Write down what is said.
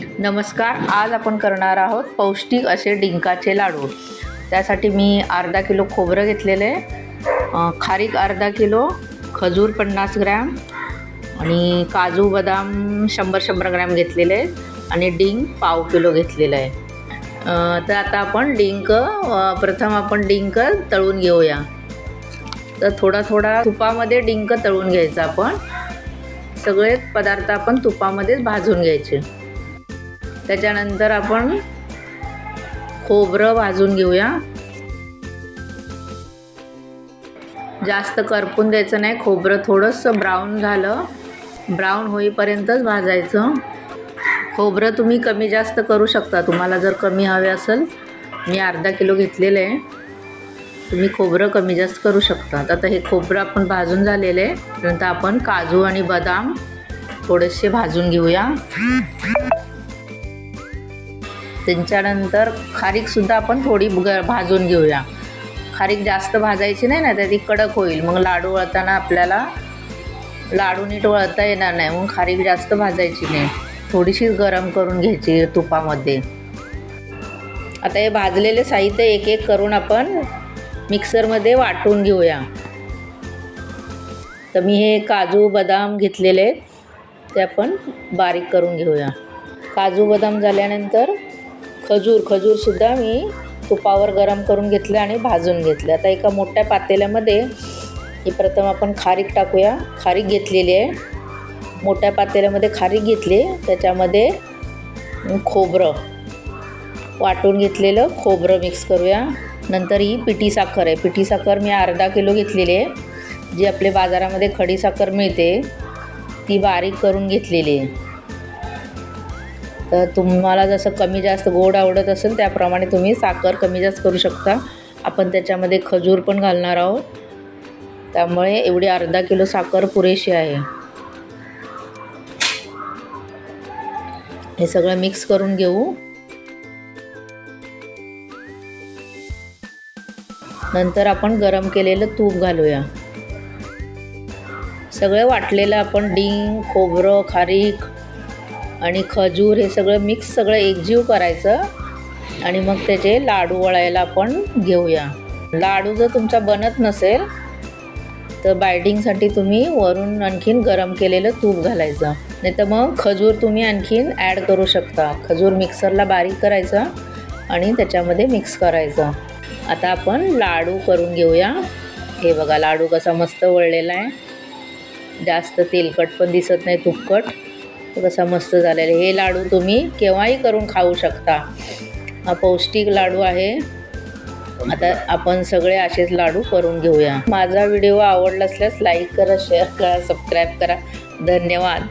नमस्कार आज आपण करणार आहोत पौष्टिक असे डिंकाचे लाडू. त्यासाठी मी अर्धा किलो खोबरं घेतलेलं आहे. खारीक अर्धा किलो खजूर पन्नास ग्रॅम आणि काजू बदाम शंभर शंभर ग्रॅम घेतलेले आहेत आणि डिंक पाव किलो घेतलेलं आहे. तर आता आपण डिंक प्रथम आपण डिंक तळून घेऊया. तर थोडा थोडा तुपामध्ये डिंक तळून घ्यायचा आपण. सगळे पदार्थ आपण तुपामध्येच भाजून घ्यायचे. त्याच्यानंतर आपण खोबरं भाजून घेऊया. जास्त करपून द्यायचं नाही खोबरं थोडंसं ब्राऊन झालं. ब्राऊन होईपर्यंतच भाजायचं. खोबरं तुम्ही कमी जास्त करू शकता. तुम्हाला जर कमी हवे असेल मी अर्धा किलो घेतलेलं आहे. तुम्ही खोबरं कमी जास्त करू शकता. आता हे खोबरं आपण भाजून झालेलं आहे. नंतर आपण काजू आणि बदाम थोडेसे भाजून घेऊया. त्यांच्यानंतर खारीकसुद्धा आपण थोडी ग भाजून घेऊया. खारीक जास्त भाजायची नाही ना तर ती कडक होईल. मग लाडू वळताना आपल्याला लाडू नीट वळता येणार नाही. मग खारीक जास्त भाजायची नाही. थोडीशी गरम करून घ्यायची तुपामध्ये. आता हे भाजलेले साहित्य एक एक करून आपण मिक्सरमध्ये वाटून घेऊया. तर मी हे काजू बदाम घेतलेले ते आपण बारीक करून घेऊया. काजू बदाम झाल्यानंतर खजूर खजूरसुद्धा मी तुपावर गरम करून घेतलं आणि भाजून घेतलं. आता एका मोठ्या पातेल्यामध्ये ही प्रथम आपण खारीक टाकूया. खारीक घेतलेली आहे. मोठ्या पातेल्यामध्ये खारीक घेतली. त्याच्यामध्ये खोबरं वाटून घेतलेलं खोबरं मिक्स करूया. नंतर ही पिठी साखर आहे. पिठी साखर मी अर्धा किलो घेतलेली आहे. जी आपल्या बाजारामध्ये खडी साखर मिळते ती बारीक करून घेतलेली आहे. तर तुम्हाला जसं कमी जास्त गोड आवडत असेल त्याप्रमाणे तुम्ही साखर कमी जास्त करू शकता. आपण त्याच्यामध्ये खजूर पण घालणार आहोत. त्यामुळे एवढी अर्धा किलो साखर पुरेशी आहे. हे सगळं मिक्स करून घेऊ. नंतर आपण गरम केलेलं तूप घालूया. सगळं वाटलेलं आपण डिंक खोबरं खारीक आणि खजूर हे सगळं मिक्स सगळं एकजीव करायचं. आणि मग त्याचे लाडू वळायला आपण घेऊया. लाडू जर तुमचा बनत नसेल तर बायडिंगसाठी तुम्ही वरून आणखीन गरम केलेलं तूप घालायचं. नाही तर मग खजूर तुम्ही आणखीन ॲड करू शकता. खजूर मिक्सरला बारीक करायचा आणि त्याच्यामध्ये मिक्स करायचं. आता आपण लाडू करून घेऊया. हे बघा लाडू कसा मस्त वळलेला आहे. जास्त तेलकट पण दिसत नाही तुपकट. कसा मस्त झालेला आहे. हे लाडू तुम्ही केव्हाही करून खाऊ शकता. हा पौष्टिक लाडू आहे. आता आपण सगळे असेच लाडू करून घेऊया. माझा व्हिडिओ आवडला असल्यास लाईक करा शेअर करा सबस्क्राईब करा. धन्यवाद.